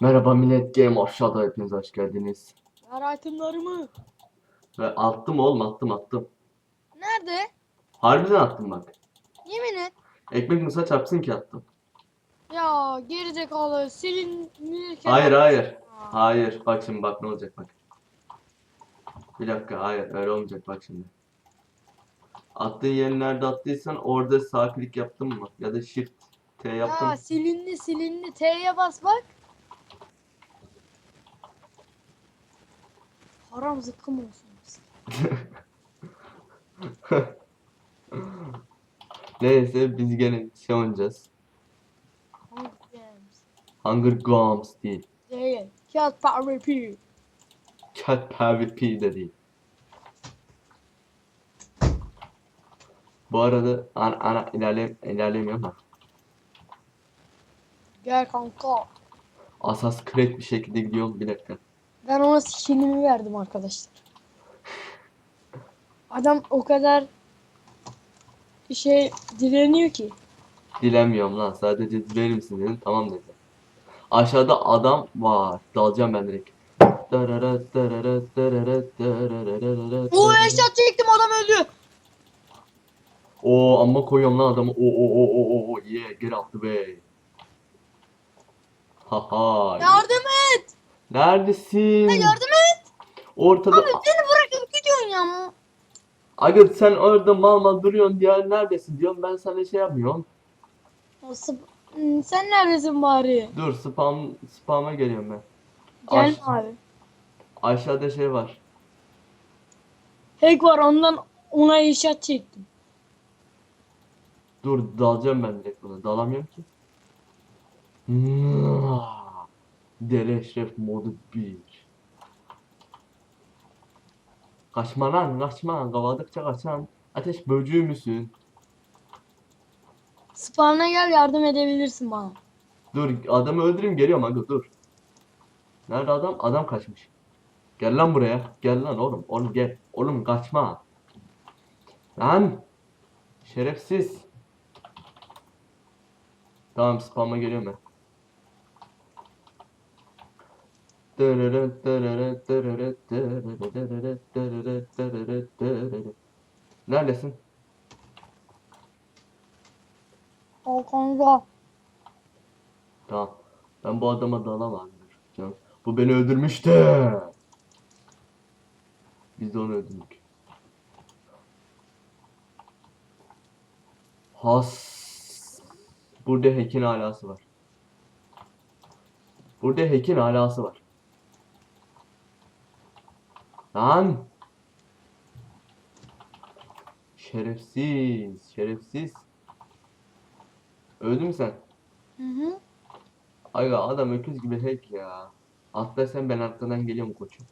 Merhaba millet Game of Shadow hepiniz hoş geldiniz. Ver itemlarımı. Ve attım oğlum attım attım. Nerede? Harbiden attım bak. Yemin et. Ekmek mısa çarpsın ki attım. Ya gerizekalı silinirken. Hayır hayır. Aa, Hayır bak şimdi bak ne olacak bak. Bir dakika hayır öyle olmayacak bak şimdi. Attığın yeri nerede attıysan orada sağ klik yaptın mı? Ya da shift T yaptın. Ya silindi silindi. T'ye bas bak. Haram zıkkım olsun. Neyse biz gene şey oynayacağız. Hunger Games. Hunger Games değil. Değil. Kağıt PvP. Cat PvP de değil. Bu arada ana, ana ilerle, ilerlemiyorum da. Gel kanka. Asas Creed bir şekilde gidiyorum bir dakika. Ben ona skinimi verdim arkadaşlar. Adam o kadar bir şey direniyor ki. Dilemiyorum lan sadece diler misin dedim tamam dedi. Aşağıda adam var. Dalacağım ben direkt. O eşya çektim adam öldü. Oo amma koyuyorum lan adamı. Oo oo oo oo oo yeah get out the way. Haha. Yardım et. Neredesin? Yardım et. Ortada. Beni bırakıp gidiyorsun ya. Aga sen orada mal mal duruyorsun diye neredesin diyorum ben sana şey yapmıyorum. Hmm, Sen neredesin bari? Dur spam spam'a geliyorum ben. Gel Aş- abi. Aşağıda şey var. Hack var ondan ona inşaat çektim. Dur dalacağım ben direkt buna. Dalamıyorum ki. Hmm. Deli Eşref modu 1. Kaçma lan kaçma. Kovaladıkça kaçan. Ateş böceği müsün? Spawn'a gel yardım edebilirsin bana. Dur adamı öldüreyim geliyorum aga dur. Nerede adam? Adam kaçmış. Gel lan buraya. Gel lan oğlum. Oğlum gel. Oğlum kaçma. Lan. Şerefsiz. Tamam spam'a geliyorum ben. Neredesin? O kanka. Tamam. Ben bu adama dalamam. Bu beni öldürmüştü. Biz de onu öldürdük. Has. Burada Hack'in alası var. Burada Hack'in alası var. Lan. Şerefsiz. Şerefsiz. Öldün mü sen? Hı hı. Aga adam öküz gibi hack ya. Atla sen ben arkadan geliyorum koçum.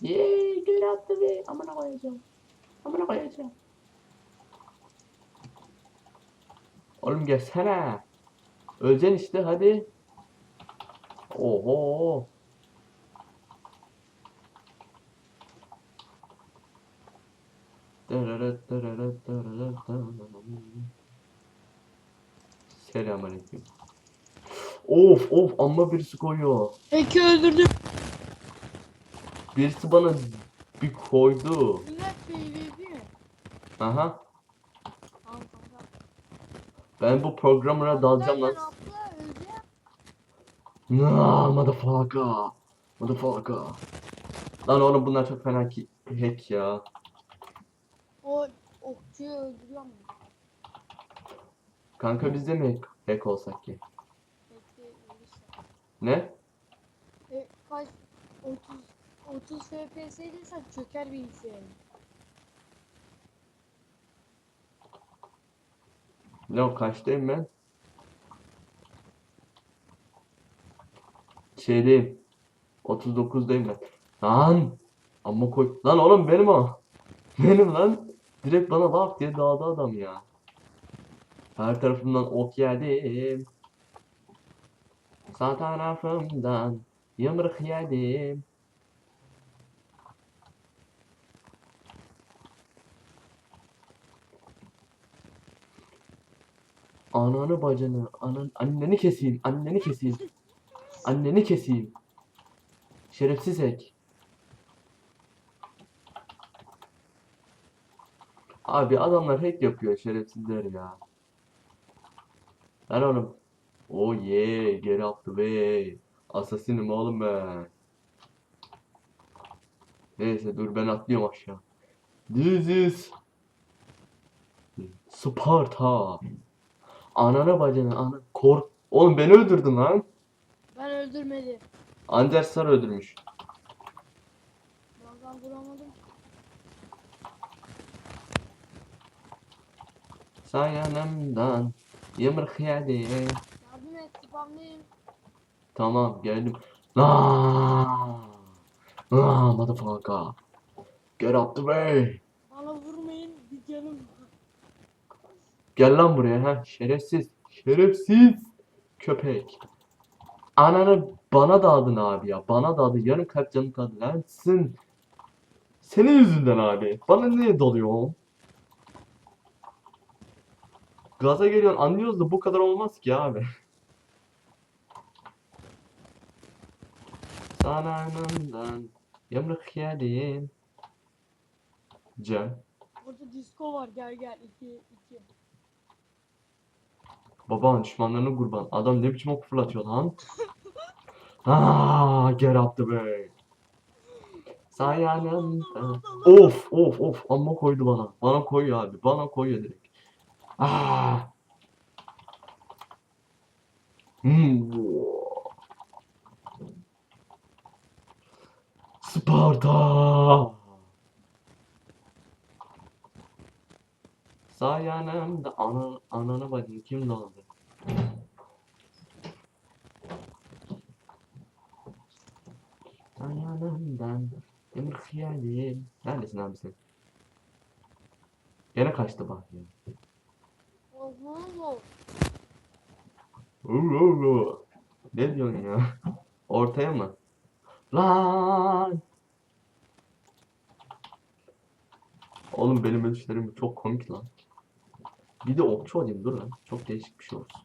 Yeee geri attı be. Amına koyacağım. Amına koyacağım. Oğlum gelsene. Öleceksin işte hadi. Oho. Selamünaleyküm. Of of amma birisi koyuyor. Hack'i öldürdüm. Birisi bana bir koydu. Mi? Aha. Ben bu programına dalacağım lan. Nah, motherfucker. Motherfucker. Lan oğlum bunlar çok fena ki hack ya. Okçuyu öldürüyor mu? Kanka biz de mi hack, hack olsak ki? Ne? E, kaç? 30 30 FPS'deysen çöker bilgisayarın. Ne o kaçtayım ben? Şeydeyim. 39'dayım ben. Lan! Amma koy. Lan oğlum benim o. Benim lan. Direkt bana laf diye dağıldı adam ya. Her tarafımdan ok yedim. Sağ tarafımdan yumruk yedim. Ananı bacını, anan, anneni keseyim, anneni keseyim. Anneni keseyim. Şerefsiz ek. Abi adamlar hack yapıyor şerefsizler ya. Lan oğlum. Oh yeah, get up the way. Asasinim oğlum ben. Neyse dur ben atlıyorum aşağı. This is Sparta. Anana bacana ana kork. Oğlum beni öldürdün lan. Ben öldürmedim. Andersar öldürmüş. Bazen vuramadım. Sayanımdan yımrık yedi. Yardım et spamlayayım. Tamam geldim. Aaaa. Aaaa motherfucker. Get up the way. Bana vurmayın bir canım. Gel lan buraya ha şerefsiz. Şerefsiz. Köpek. Ananı bana dağıdın abi ya. Bana dağıdı. Yarım kalp canım kaldı. Lansın. Senin yüzünden abi. Bana niye dalıyorsun? Gaza geliyorsun. Anlıyoruz da bu kadar olmaz ki abi. Sana anamdan yamrık yedim. Cem. Orada disco var gel gel 2 2. Baban düşmanlarına kurban. Adam ne biçim ok fırlatıyor lan? Aa, get up the way. Sayanımdan. Of of of amma koydu bana. Bana koyuyor abi. Bana koyuyor direkt. Aa. Hmm. Sparta. Sayanımda ana ananı bacını kim daldı? Sayanımdan yumruk yedim. Neredesin abi sen? Gene kaçtı bak ya. Ne diyorsun ya? Ortaya mı? Lan! Oğlum benim ölüşlerim çok komik lan. Bir de okçu olayım dur lan. Çok değişik bir şey olsun.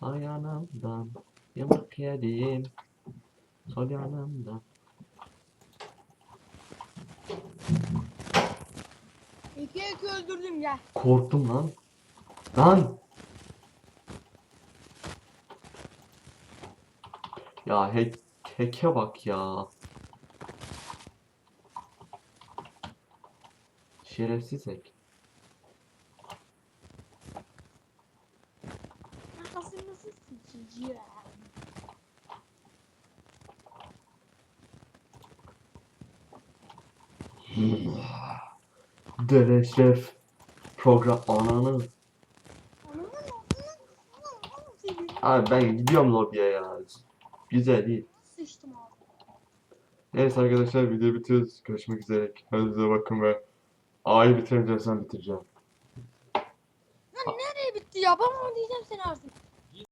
Sağ yanımdan yamuk yedim. Sol yanımdan. İki iki öldürdüm gel. Korktum lan. Lan! Ya hack, hack'e bak ya. Şerefsiz hack. Sikeceğim? Dere şef. Program ananı. Abi ben gidiyorum lobiye ya. Güzel değil. Sıçtım abi. Neyse arkadaşlar videoyu bitiriyoruz. Görüşmek üzere. Kendinize bakın ve A'yı bitireceğim sen bitireceğim. Nereye bitti ya? Ben onu diyeceğim seni artık.